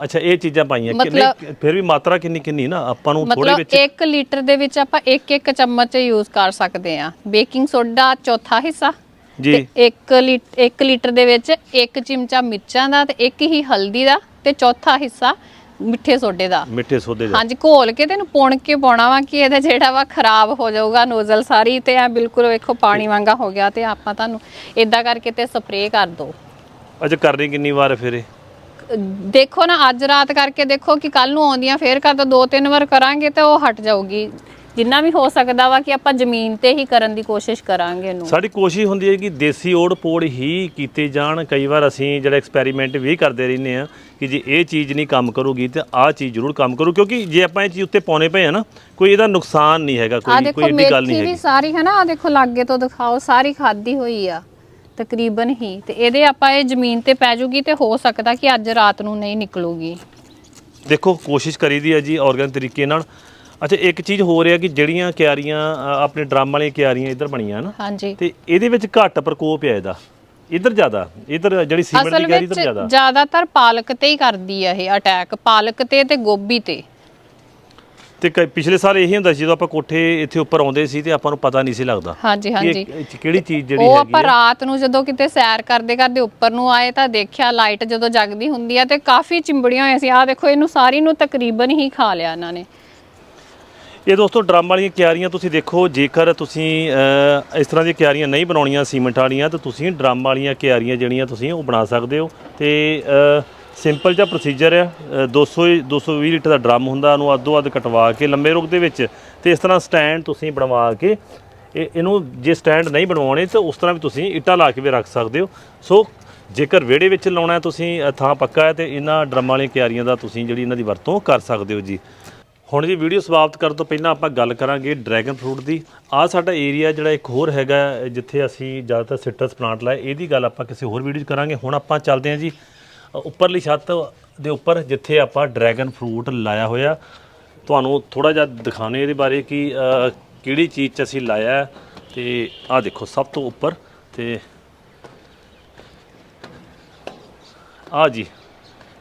ਅੱਛਾ ਇਹ ਚੀਜ਼ਾਂ ਪਾਈਆਂ। ਕਿੰਨੇ ਫਿਰ ਵੀ ਮਾਤਰਾ ਕਿੰਨੀ ਕਿੰਨੀ ਨਾ ਆਪਾਂ ਨੂੰ ਥੋੜੇ ਮਤਲਬ ਵਿੱਚ 1 ਲੀਟਰ ਦੇ ਵਿੱਚ ਆਪਾਂ 1-1 ਚਮਚ ਯੂਜ਼ ਕਰ ਸਕਦੇ ਆ ਬੇਕਿੰਗ ਸੋਡਾ ਚੌਥਾ ਹਿੱਸਾ ਜੀ। ਤੇ 1 ਲੀਟਰ 1 ਲੀਟਰ ਦੇ ਵਿੱਚ 1 ਚਮਚਾ ਮਿਰਚਾਂ ਦਾ ਤੇ ਇੱਕ ਹੀ ਹਲਦੀ ਦਾ ਤੇ ਚੌਥਾ ਹਿੱਸਾ ਮਿੱਠੇ ਸੋਡੇ ਦਾ। ਮਿੱਠੇ ਸੋਦੇ ਦਾ। ਹਾਂਜੀ ਘੋਲ ਕੇ ਤੇ ਇਹਨੂੰ ਪੁਣ ਕੇ ਪਾਉਣਾ ਵਾ ਕਿ ਇਹਦਾ ਜਿਹੜਾ ਵਾ ਖਰਾਬ ਹੋ ਜਾਊਗਾ ਨੋਜ਼ਲ ਸਾਰੀ ਤੇ ਆ ਬਿਲਕੁਲ ਵੇਖੋ ਪਾਣੀ ਵਾਂਗਾ ਹੋ ਗਿਆ ਤੇ ਆਪਾਂ ਤੁਹਾਨੂੰ ਇਦਾਂ ਕਰਕੇ ਤੇ ਸਪਰੇਅ ਕਰ ਦੋ। ਅੱਛਾ ਕਰਨੀ ਕਿੰਨੀ ਵਾਰ ਫਿਰ ਇਹ? ਦੇਖੋ ਨਾ ਅੱਜ ਰਾਤ ਕਰਕੇ ਦੇਖੋ ਕਿ ਕੱਲ ਨੂੰ ਆਉਂਦੀਆਂ ਫੇਰ ਕਰ ਦੋ ਦੋ ਤਿੰਨ ਵਾਰ ਕਰਾਂਗੇ ਤੇ ਉਹ ਹਟ ਜਾਊਗੀ। ਜਿੰਨਾ ਵੀ ਹੋ ਸਕਦਾ ਵਾ ਕਿ ਆਪਾਂ ਜ਼ਮੀਨ ਤੇ ਹੀ ਕਰਨ ਦੀ ਕੋਸ਼ਿਸ਼ ਕਰਾਂਗੇ ਇਹਨੂੰ। ਸਾਡੀ ਕੋਸ਼ਿਸ਼ ਹੁੰਦੀ ਹੈ ਕਿ ਦੇਸੀ ਓੜ ਪੋੜ ਹੀ ਕੀਤੇ ਜਾਣ। ਕਈ ਵਾਰ ਅਸੀਂ ਜਿਹੜਾ ਐਕਸਪੈਰੀਮੈਂਟ ਵੀ ਕਰਦੇ ਰਹਿੰਦੇ ਆ ਕਿ ਜੇ ਇਹ ਚੀਜ਼ ਨਹੀਂ ਕੰਮ ਕਰੂਗੀ ਤੇ ਆਹ ਚੀਜ਼ ਜ਼ਰੂਰ ਕੰਮ ਕਰੂ। ਕਿਉਂਕਿ ਜੇ ਆਪਾਂ ਇਹ ਚੀਜ਼ ਉੱਤੇ ਪਾਉਣੇ ਪਏ ਆ ਨਾ ਕੋਈ ਇਹਦਾ ਨੁਕਸਾਨ ਨਹੀਂ ਹੈਗਾ ਆ ਕੋਈ ਦੇਖੋ ਕੋਈ ਏਡੀ ਗੱਲ ਨਹੀਂ ਮੇਥੀ ਵੀ ਹੈਗੀ। ਸਾਰੀ ਹੈ ਨਾ ਆ ਦੇਖੋ ਲਾਗੇ ਤੋਂ ਦਿਖਾਓ ਸਾਰੀ ਖਾਦੀ ਹੋਈ ਆ। ਤਕਰੀਬਨ ਹੀ। ਤੇ ਇਹਦੇ ਆਪਾਂ ਇਹ ਜ਼ਮੀਨ ਤੇ ਪੈ ਜੂਗੀ ਤੇ ਹੋ ਸਕਦਾ ਕਿ ਅੱਜ ਰਾਤ ਨੂੰ ਨਹੀਂ ਨਿਕਲੂਗੀ। ਦੇਖੋ ਕੋਸ਼ਿਸ਼ ਕਰੀਦੀ ਹੈ ਜੀ ਆਰਗੈਨਿਕ ਤਰੀਕੇ ਨਾਲ। ਅੱਛਾ ਇੱਕ ਚੀਜ਼ ਹੋ ਰਿਹਾ ਕਿ ਜਿਹੜੀਆਂ ਕਿਆਰੀਆਂ ਅ, ਆਪਣੇ ਡਰਮ ਵਾਲੀਆਂ ਕਿਆਰੀਆਂ ਇੱਧਰ ਬਣੀਆਂ ਨਾ ਹਾਂਜੀ। ਤੇ ਇਹਦੇ ਵਿੱਚ ਘੱਟ ਪ੍ਰਕੋਪ ਹੈ ਇਹਦਾ। ਇੱਧਰ ਜ਼ਿਆਦਾ। ਇੱਧਰ ਜਿਹੜੀ ਸੀਮੈਂਟ ਅਸਲ ਦੀ ਕਿਆਰੀ ਵਿੱਚ ਇੱਧਰ ਜ਼ਿਆਦਾ। ਜ਼ਿਆਦਾਤਰ ਪਾਲਕ ਤੇ ਹੀ ਕਰਦੀ ਆ ਇਹ ਅਟੈਕ। ਪਾਲਕ ਤੇ ਤੇ ਗੋਭੀ ਤੇ। ਤੇ ਕ- ਪਿਛਲੇ ਸਾਲ ਇਹੀ ਹੁੰਦਾ ਸੀ ਜਦੋਂ ਆਪਾਂ ਕੋਠੇ ਇੱਥੇ ਉੱਪਰ ਆਉਂਦੇ ਸੀ ਤੇ ਆਪਾਂ ਨੂੰ ਪਤਾ ਨਹੀਂ ਸੀ ਲੱਗਦਾ। ਹਾਂਜੀ ਕਿ ਹਾਂਜੀ ਇਹ- ਇਹ 'ਚ ਕਿਹੜੀ ਚੀਜ਼ ਜਿਹੜੀ ਉਹ ਹੈਗੀ ਆਪਾਂ ਹੈ? ਰਾਤ ਨੂੰ ਜਦੋਂ ਕਿਤੇ ਸੈਰ ਕਰਦੇ ਕਰਦੇ ਉੱਪਰ ਨੂੰ ਆਏ ਤਾਂ ਦੇਖਿਆ ਲਾਈਟ ਜਦੋਂ ਜਗਦੀ ਹੁੰਦੀ ਆ ਤੇ ਕਾਫੀ ਚਿੰਬੜੀਆਂ ਹੋਈਆਂ ਸੀ। ਆਹ ਦੇਖੋ ਇਹਨੂੰ ਸਾਰੀ ਨੂੰ ਤਕਰੀਬਨ ਹੀ ਖਾ ਲਿਆ ਇਹਨਾਂ ਨੇ। ਇਹ ਦੋਸਤੋ ਡਰਮ ਵਾਲੀਆਂ ਕਿਆਰੀਆਂ ਤੁਸੀਂ ਦੇਖੋ ਜੇਕਰ ਤੁਸੀਂ ਅ, ਇਸ ਤਰ੍ਹਾਂ ਦੀਆਂ ਕਿਆਰੀਆਂ ਨਹੀਂ ਬਣਾਉਣੀਆਂ ਸੀਮੈਂਟ ਵਾਲੀਆਂ ਤਾਂ ਤੁਸੀਂ ਡਰਮ ਵਾਲੀਆਂ ਕਿਆਰੀਆਂ ਜਿਹੜੀਆਂ ਤੁਸੀਂ ਉਹ ਬਣਾ ਸਕਦੇ ਹੋ ਤੇ ਸਿੰਪਲ ਜਿਹਾ ਪ੍ਰੋਸੀਜਰ ਆ ਅ, 200 220 ਲੀਟਰ ਦਾ ਡਰਮ ਹੁੰਦਾ ਉਹਨੂੰ ਅੱਧੋ ਅੱਧ ਕਟਵਾ ਕੇ ਲੰਬੇ ਰੁਖ ਦੇ ਵਿੱਚ ਤੇ ਇਸ ਤਰ੍ਹਾਂ ਸਟੈਂਡ ਤੁਸੀਂ ਬਣਵਾ ਕੇ ਇਹ ਇਹਨੂੰ ਜੇ ਸਟੈਂਡ ਨਹੀਂ ਬਣਵਾਉਣੇ ਤਾਂ ਉਸ ਤਰ੍ਹਾਂ ਵੀ ਤੁਸੀਂ ਇੱਟਾਂ ਲਾ ਕੇ ਵੀ ਰੱਖ ਸਕਦੇ ਹੋ। ਸੋ ਜੇਕਰ ਵਿਹੜੇ ਵਿੱਚ ਲਾਉਣਾ ਹੈ ਤੁਸੀਂ ਥਾਂ ਪੱਕਾ ਹੈ ਤੇ ਇਹਨਾਂ ਡਰਮਾਂ ਵਾਲੀਆਂ ਕਿਆਰੀਆਂ ਦਾ ਤੁਸੀਂ ਜਿਹੜੀ ਇਹਨਾਂ ਦੀ ਵਰਤੋਂ ਕਰ ਸਕਦੇ ਹੋ ਜੀ। ਹੁਣ ਜੀ ਵੀਡੀਓ ਸਮਾਪਤ ਕਰਨ ਤੋਂ ਪਹਿਲਾਂ ਆਪਾਂ ਗੱਲ ਕਰਾਂਗੇ ਡਰੈਗਨ ਫਰੂਟ ਦੀ। ਆ ਸਾਡਾ ਏਰੀਆ ਜਿਹੜਾ ਇੱਕ ਹੋਰ ਹੈਗਾ ਜਿੱਥੇ ਅਸੀਂ ਜ਼ਿਆਦਾਤਰ ਸਿਟਰਸ ਪਲਾਂਟ ਲਾਏ ਇਹਦੀ ਗੱਲ ਆਪਾਂ ਕਿਸੇ ਹੋਰ ਵੀਡੀਓ 'ਚ ਕਰਾਂਗੇ। ਹੁਣ ਆਪਾਂ ਚੱਲਦੇ ਹਾਂ ਜੀ। ਉੱਪਰਲੀ ਛੱਤ ਦੇ ਉੱਪਰ ਜਿੱਥੇ ਆਪਾਂ ਡਰੈਗਨ ਫਰੂਟ ਲਾਇਆ ਹੋਇਆ ਤੁਹਾਨੂੰ ਥੋੜਾ ਜਿਹਾ ਦਿਖਾਣੇ ਇਹਦੇ ਬਾਰੇ ਕਿ ਅ, ਕਿਹੜੀ ਚੀਜ਼ 'ਚ ਅਸੀਂ ਲਾਇਆ ਹੈ ਤੇ ਆਹ ਦੇਖੋ ਸਭ ਤੋਂ ਉੱਪਰ ਤੇ ਆ ਜੀ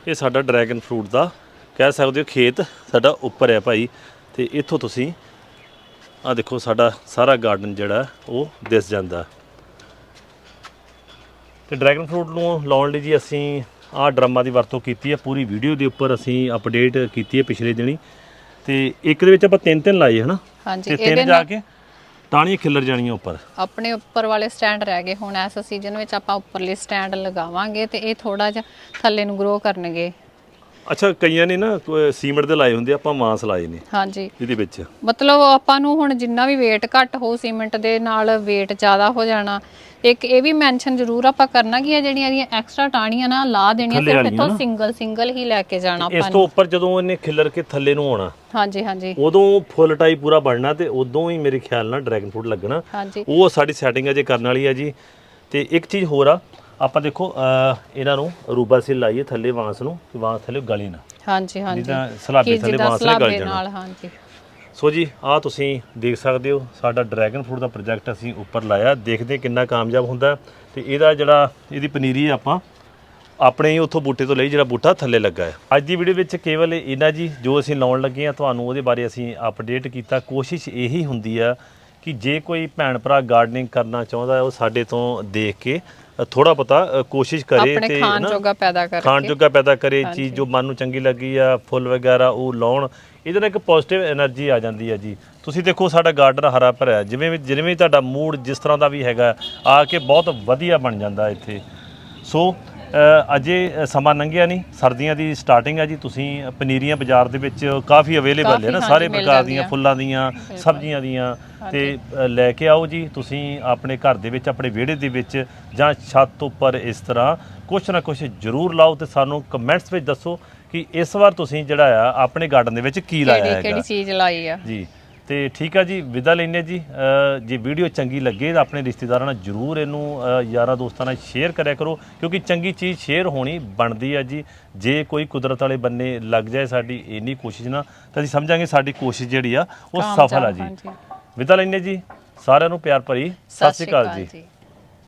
ਇਹ ਸਾਡਾ ਡਰੈਗਨ ਫਰੂਟ ਦਾ ਕਹਿ ਸਕਦੇ ਹੋ ਖੇਤ ਸਾਡਾ ਉੱਪਰ ਹੈ ਭਾਈ ਤੇ ਇੱਥੋਂ ਤੁਸੀਂ ਆ ਦੇਖੋ ਸਾਡਾ ਸਾਰਾ ਗਾਰਡਨ ਜਿਹੜਾ ਉਹ ਦਿਸ ਜਾਂਦਾ ਤੇ ਡਰੈਗਨ ਫਰੂਟ ਨੂੰ ਲਾਉਣ ਲਈ ਜੀ ਅਸੀਂ ਆਹ ਡਰਮਾਂ ਦੀ ਵਰਤੋਂ ਕੀਤੀ ਹੈ ਪੂਰੀ ਵੀਡੀਓ ਦੇ ਉੱਪਰ ਅਸੀਂ ਅਪਡੇਟ ਕੀਤੀ ਹੈ ਪਿਛਲੇ ਦਿਨੀ। ਤੇ ਇੱਕ ਦੇ ਵਿੱਚ ਆਪਾਂ ਤਿੰਨ ਤਿੰਨ ਲਾਏ ਹਨਾ? ਹਾਂਜੀ ਤੇ ਤਿੰਨ ਜਾ ਕੇ ਟਾਹਣੀਆਂ ਖਿੱਲਰ ਜਾਣੀਆਂ ਉੱਪਰ। ਆਪਣੇ ਉੱਪਰ ਵਾਲੇ ਸਟੈਂਡ ਰਹਿ ਗਏ। ਹੁਣ ਇਸ ਸੀਜ਼ਨ ਵਿੱਚ ਆਪਾਂ ਉੱਪਰਲੇ ਸਟੈਂਡ ਲਗਾਵਾਂਗੇ ਤੇ ਇਹ ਥੋੜਾ ਜਿਹਾ ਥੱਲੇ ਨੂੰ ਗਰੋ ਕਰਨਗੇ। ਅੱਛਾ ਕਈਆਂ ਨੇ ਨਾ ਸੀਮੈਂਟ ਦੇ ਲਾਏ ਹੁੰਦੇ ਆ, ਆਪਾਂ ਮਾਂਸ ਲਾਏ ਨੇ। ਹਾਂਜੀ। ਇਹਦੇ ਵਿੱਚ। ਮਤਲਬ ਆਪਾਂ ਨੂੰ ਹੁਣ ਜਿੰਨਾ ਵੀ weight ਘੱਟ ਹੋ ਸੀਮੈਂਟ ਦੇ ਨਾਲ weight ਜ਼ਿਆਦਾ ਹੋ ਜਾਣਾ ਇੱਕ ਇਹ ਵੀ ਮੈਂਸ਼ਨ ਜ਼ਰੂਰ ਆਪਾਂ ਕਰਨਾ ਕਿ ਇਹ ਜਿਹੜੀਆਂ ਇਹਦੀਆਂ ਐਕਸਟਰਾ ਟਾਹਣੀਆਂ ਨਾ ਲਾ ਦੇਣੀਆਂ ਥੱਲੇ ਸਿਰਫ ਵਾਲੀਆਂ ਇੱਥੋਂ ਨਾ। ਸਿੰਗਲ ਸਿੰਗਲ ਹੀ ਲੈ ਕੇ ਜਾਣਾ ਇਸ ਆਪਾਂ ਤੋਂ ਨੂੰ। ਉੱਪਰ ਜਦੋਂ ਇਹਨੇ ਖਿਲਰ ਕੇ ਥੱਲੇ ਨੂੰ ਆਉਣਾ ਹਾਂਜੀ ਹਾਂਜੀ। ਉਦੋਂ ਫੁੱਲ ਟਾਈ ਪੂਰਾ ਬਣਨਾ ਤੇ ਉਦੋਂ ਹੀ ਮੇਰੇ ਖਿਆਲ ਨਾਲ ਡਰੈਗਨ ਫਰੂਟ ਲੱਗਣਾ। ਹਾਂਜੀ। ਉਹ ਸਾਡੀ ਸੈਟਿੰਗ ਅਜੇ ਕਰਨ ਵਾਲੀ ਆ ਜੀ। ਤੇ ਇੱਕ ਚੀਜ਼ ਹੋਰ ਆ ਆਪਾਂ ਦੇਖੋ ਅਹ, ਇਹਨਾਂ ਨੂੰ ਰੂਬਾ ਸਿਲ ਲਾਈਏ ਥੱਲੇ ਵਾਂਸ ਨੂੰ ਕਿ ਵਾਂਸ ਥੱਲੇ ਗਲੀ ਨਾ ਹਾਂਜੀ ਹਾਂਜੀ। ਜਿੱਦਾਂ ਸਲਾਬੇ ਥੱਲੇ ਵਾਂਸ ਨੇ ਗਲ ਜਾਣਾ। ਨਾਲ ਹਾਂਜੀ। ਸੋ ਜੀ ਆ ਤੁਸੀਂ ਦੇਖ ਸਕਦੇ ਹੋ ਸਾਡਾ ਡਰੈਗਨ ਫਰੂਟ ਦਾ ਪ੍ਰੋਜੈਕਟ ਅਸੀਂ ਉੱਪਰ ਲਾਇਆ। ਦੇਖਦੇ ਕਿੰਨਾ ਕਾਮਯਾਬ ਹੁੰਦਾ। ਤੇ ਇਹਦਾ ਜਿਹੜਾ ਇਹਦੀ ਪਨੀਰੀ ਆਪਾਂ ਆਪਣੇ ਹੀ ਉੱਥੋਂ ਬੂਟੇ ਤੋਂ ਲਈ ਜਿਹੜਾ ਬੂਟਾ ਥੱਲੇ ਲੱਗਾ ਹੈ। ਅੱਜ ਦੀ ਵੀਡੀਓ ਵਿੱਚ ਕੇਵਲ ਇਹਨਾਂ ਜੀ ਜੋ ਅਸੀਂ ਲਾਉਣ ਲੱਗੇ ਆ ਤੁਹਾਨੂੰ ਉਹਦੇ ਬਾਰੇ ਅਸੀਂ ਅਪਡੇਟ ਕੀਤਾ। ਕੋਸ਼ਿਸ਼ ਇਹੀ ਹੁੰਦੀ ਆ ਕਿ ਜੇ ਕੋਈ ਭੈਣ ਭਰਾ ਗਾਰਡਨਿੰਗ ਕਰਨਾ ਚਾਹੁੰਦਾ ਹੈ ਉਹ ਸਾਡੇ ਤੋਂ ਦੇਖ ਕੇ ਥੋੜਾ ਪਤਾ ਕੋਸ਼ਿਸ਼ ਕਰੇ ਤੇ ਖਾਣ ਜੋਗਾ ਪੈਦਾ ਕਰੇ ਖਾਣ ਜੋਗਾ ਪੈਦਾ ਕਰੇ ਚੀਜ਼ ਜੋ ਮਨ ਨੂੰ ਚੰਗੀ ਲੱਗੀ ਆ ਫੁੱਲ ਵਗੈਰਾ ਉਹ ਲਾਉਣ ਇਹਦੇ ਨਾਲ ਇੱਕ ਪੋਜ਼ਿਟਿਵ એનર્ਜੀ ਆ ਜਾਂਦੀ ਹੈ ਜੀ। ਤੁਸੀਂ ਦੇਖੋ ਸਾਡਾ ਗਾਰਡਨ ਹਰਾ ਭਰਿਆ ਜਿਵੇਂ ਵੀ ਜਿਵੇਂ ਤੁਹਾਡਾ ਮੂਡ ਜਿਸ ਤਰ੍ਹਾਂ ਦਾ ਵੀ ਹੈਗਾ ਆ ਕੇ ਬਹੁਤ ਵਧੀਆ ਬਣ ਜਾਂਦਾ ਇੱਥੇ। ਸੋ ਅਜੇ ਸਮਾਂ ਲੰਘਿਆ ਨਹੀਂ। ਸਰਦੀਆਂ ਦੀ ਸਟਾਰਟਿੰਗ ਹੈ ਜੀ। ਤੁਸੀਂ ਪਨੀਰੀਆਂ ਬਾਜ਼ਾਰ ਦੇ ਵਿੱਚ ਕਾਫੀ ਅਵੇਲੇਬਲ ਹੈ ਨਾ ਸਾਰੇ ਪ੍ਰਕਾਰ ਦੀਆਂ। ਫੁੱਲਾਂ ਦੀਆਂ ਸਬਜ਼ੀਆਂ ਦੀਆਂ। ਤੇ ਲੈ ਕੇ ਆਓ ਜੀ। ਤੁਸੀਂ ਆਪਣੇ ਘਰ ਦੇ ਵਿੱਚ ਆਪਣੇ ਵਿਹੜੇ ਦੇ ਵਿੱਚ ਜਾਂ ਛੱਤ ਉੱਪਰ ਇਸ ਤਰ੍ਹਾਂ ਕੁਛ ਨਾ ਕੁਛ ਜ਼ਰੂਰ ਲਾਓ ਤੇ ਸਾਨੂੰ ਕਮੈਂਟਸ ਵਿੱਚ ਦੱਸੋ ਕਿ ਇਸ ਵਾਰ ਤੁਸੀਂ ਜਿਹੜਾ ਆ ਆਪਣੇ ਗਾਰਡਨ ਦੇ ਵਿੱਚ ਕੀ ਲਾਇਆ ਹੈਗਾ। ਕਿਹੜੀ ਚੀਜ਼ ਲਾਈ ਆ? ਜੀ। ਤੇ ਠੀਕ ਆ ਜੀ ਵਿਦਾ ਲੈਨੇ ਜੀ। ਅ, ਜੇ ਵੀਡੀਓ ਚੰਗੀ ਲੱਗੇ ਤਾਂ ਆਪਣੇ ਰਿਸ਼ਤੇਦਾਰਾਂ ਨਾਲ ਜਰੂਰ ਇਹਨੂੰ ਅ, ਯਾਰਾਂ ਦੋਸਤਾਂ ਨਾਲ ਸ਼ੇਅਰ ਕਰਿਆ ਕਰੋ ਕਿਉਂਕਿ ਚੰਗੀ ਚੀਜ਼ ਸ਼ੇਅਰ ਹੋਣੀ ਬਣਦੀ ਆ ਜੀ। ਜੇ ਕੋਈ ਕੁਦਰਤ ਵਾਲੇ ਬੰਨੇ ਲੱਗ ਜਾਏ ਸਾਡੀ ਇੰਨੀ ਕੋਸ਼ਿਸ਼ ਨਾ ਤਾਂ ਅਸੀਂ ਸਮਝਾਂਗੇ ਸਾਡੀ ਕੋਸ਼ਿਸ਼ ਜਿਹੜੀ ਆ ਉਹ ਕਾਮਯਾਬ, ਸਫਲ ਆ ਜੀ। ਹਾਂਜੀ। ਵਿਦਾ ਲੈਨੇ ਜੀ। ਸਾਰਿਆਂ ਨੂੰ ਪਿਆਰ ਭਰੀ ਸਤਿ ਸ਼੍ਰੀ ਅਕਾਲ ਜੀ।